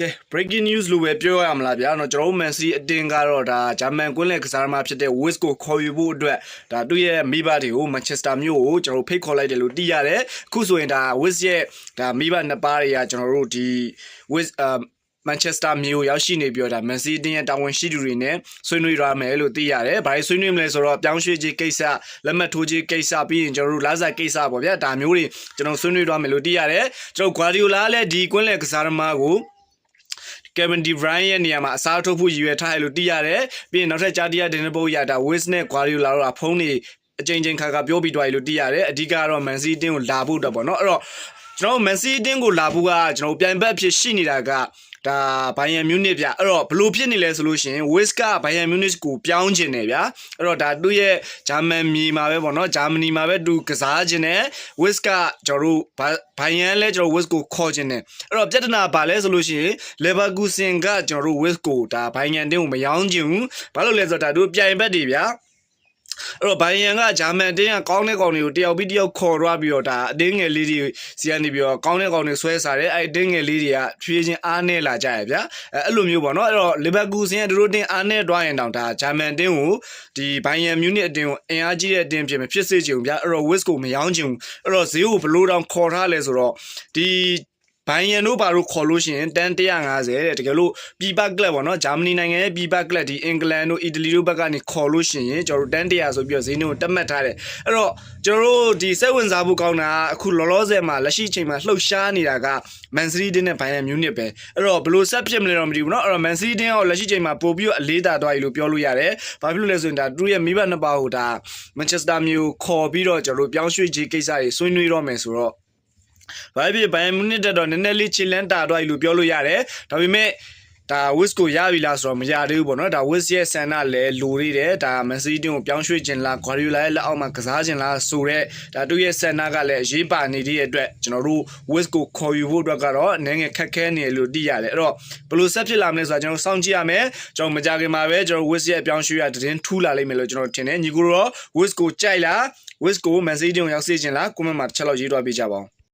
ကဲ breaking news လို့ပဲပြောရမလားဗျာเนาะကျွန်တော်တို့ Man City အတင်းကတော့ဒါဂျာမန်ကွင်းလယ်ကစားသမားဖြစ်တဲ့ Wiz ကိုခေါ်ယူဖို့အတွက်ဒါသူ့ရဲ့မိဘတွေကို Manchester မြို့ကိုကျွန်တော်တို့ဖိတ်ခေါ်လိုက်တယ်လို့သိရတယ်အခုဆိုရင်ဒါ Wiz ရဲ့ဒါမိဘနှစ်ပါးတွေကကျွန်တော်တို့ဒီ Wiz အာမန်ချက်စတာမြို့ရောက်ရှိနေပြီးတော့ဒါမန်စီးတင်းရဲ့တာဝန်ရှိသူတွေနဲ့ဆွေးနွေးရမယ်လို့သိရတယ်။ဘာလို့ဆွေးနွေးမလဲဆိုတော့ပြောင်းရွှေ့ခြင်းကိစ္စလက်မှတ်ထိုးခြင်းကိစ္စပြီးရင်ကျွန်တော်တို့လာစားကိစ္စပေါ့ဗျာဒါမျိုးတွေကျွန်တော်ဆွေးနွေးရမယ်လို့သိရတယ်။ကျွန်တော်ဂွာဒီယိုလာလည်းဒီကွင်းလယ်ကစားသမားကို Kevin De Bruyne ရဲ့နေရာမှာအစားထိုးဖို့ရည်ရွယ်ထားတယ်လို့သိရတယ်။ပြီးရင်နောက်ထပ်ဂျာတီယာဒင်နဘုတ်ရတာ Wiz နဲ့ Guardiola တို့ကဖုန်းနေအချိန်ချင်းခါခါပြောပြီးသွားပြီလို့သိရတယ်။အဓိကတော့ Man City တင်းကိုလာဖို့တော့ပေါ့နော်။အဲ့တော့ ကျွန်တော် Man City တင်းကိုလာဖို့ကကျွန်တော်ပြိုင်ဘက်အဖြစ်ရှိနေတာကဒါဘိုင်ယန်မြူနစ်ဗျအဲ့တော့ဘလို့ဖြစ်နေလဲဆိုလို့ရှိရင် Wiz ကဘိုင်ယန်မြူနစ်ကိုပြောင်းခြင်းတယ်ဗျအဲ့တော့ဒါသူ့ရဲ့ဂျာမန်မြေမှာပဲပေါ့နော်ဂျာမနီမှာပဲသူကစားခြင်းတယ် Wiz ကကျွန်တော်တို့ဘိုင်ယန်လဲကျွန်တော် Wiz ကိုခေါ်ခြင်းတယ်အဲ့တော့ပြဿနာပါလဲဆိုလို့ရှိရင် Leverkusen ကကျွန်တော်တို့ Wiz ကိုဒါဘိုင်ယန်တင်းကိုမယောင်းခြင်းဘူးဘာလို့လဲဆိုတော့ဒါတို့ပြိုင်ဘက်တွေဗျ အဲ့တော့ဘိုင်ယန်ကဂျာမန်တင်းကကောင်းတဲ့ကောင်တွေကိုတယောက်ပြီးတယောက်ခေါ်သွားပြီးတော့ဒါအတင်းငယ်လေးတွေစီကနေပြီးတော့ကောင်းတဲ့ကောင်တွေဆွဲစားတယ်အဲ့အတင်းငယ်လေးတွေကဖြည်းချင်းအားနေလာကြရဗျာအဲ့အဲ့လိုမျိုးပေါ့နော်အဲ့တော့လီဗာပူးစင်ကတို့တင်းအားနေသွားရင်တောင်ဒါဂျာမန်တင်းကိုဒီဘိုင်ယန်မြူနစ်အတင်းကိုအင်အားကြီးတဲ့အတင်းဖြစ်မဖြစ်စေချင်ဘူးဗျာအဲ့တော့ဝစ်ကိုမယောင်းချင်ဘူးအဲ့တော့ဈေးကိုဘလို့တောင်ခေါ်ထားလဲဆိုတော့ဒီ ဘိုင်ယန်တို့ဘာလို့ခေါ်လို့ရှိရင်တန်150တဲ့တကယ်လို့ပြည်ပကလပ်ပေါ့နော်ဂျာမနီနိုင်ငံရဲ့ပြည်ပကလပ်ဒီအင်္ဂလန်တို့အီတလီတို့ဘက်ကနေခေါ်လို့ရှိရင်ကျွန်တော်တို့တန်100ဆိုပြီးတော့ဈေးနှုန်းကိုတက်မှတ်ထားတယ်အဲ့တော့ကျွန်တော်တို့ဒီစိတ်ဝင်စားဖို့ကောင်းတာအခုလောလောဆယ်မှာလက်ရှိအချိန်မှာလှုပ်ရှားနေတာကမန်စီးတင်းနဲ့ဘိုင်ယန်မြူနစ်ပဲအဲ့တော့ဘယ်လိုဆက်ဖြစ်မလဲတော့မသိဘူးเนาะအဲ့တော့မန်စီးတင်းကလက်ရှိအချိန်မှာပို့ပြီးတော့အလေးသာသွားပြီလို့ပြောလို့ရတယ်ဘာဖြစ်လို့လဲဆိုရင်ဒါသူရဲ့မိဘနှစ်ပါးကိုဒါမန်ချက်စတာမျိုးခေါ်ပြီးတော့ကျွန်တော်တို့ပြောင်းရွှေ့ခြင်းကိစ္စတွေဆွေးနွေးတော့မယ်ဆိုတော့ ဘာဖြစ်ဘိုင်မူနစ်တက်တော့နည်းနည်းလေးချီလန်းတာတော့လို့ပြောလို့ရတယ်ဒါပေမဲ့ဒါဝစ်ကိုရပြီလားဆိုတော့မရသေးဘူးပေါ့နော်ဒါဝစ်ရဲ့ဆန်နာလည်းလိုသေးတယ်ဒါမန်စီးတင်းကိုပြောင်းရွှေ့ခြင်းလားဂွာဒီယိုလာရဲ့လက်အောက်မှာကစားခြင်းလားဆိုတော့ဒါသူ့ရဲ့ဆန်နာကလည်းအရေးပါနေတဲ့အတွက်ကျွန်တော်တို့ဝစ်ကိုခေါ်ယူဖို့အတွက်ကတော့အနေငယ်ခက်ခဲနေလို့သိရတယ်အဲ့တော့ဘယ်လိုဆက်ဖြစ်လာမလဲဆိုတာကျွန်တော်စောင့်ကြည့်ရမယ်ကျွန်တော်မကြခင်မှာပဲကျွန်တော်ဝစ်ရဲ့အပြောင်းရွှေ့ရသတင်းထူးလာလိမ့်မယ်လို့ကျွန်တော်ထင်တယ်ညီကိုတော့ဝစ်ကိုကြိုက်လားဝစ်ကိုမန်စီးတင်းကိုရောက်စေခြင်းလားကွန်မန့်မှာတစ်ချက်လောက်ရေးသွားပေးကြပါဦး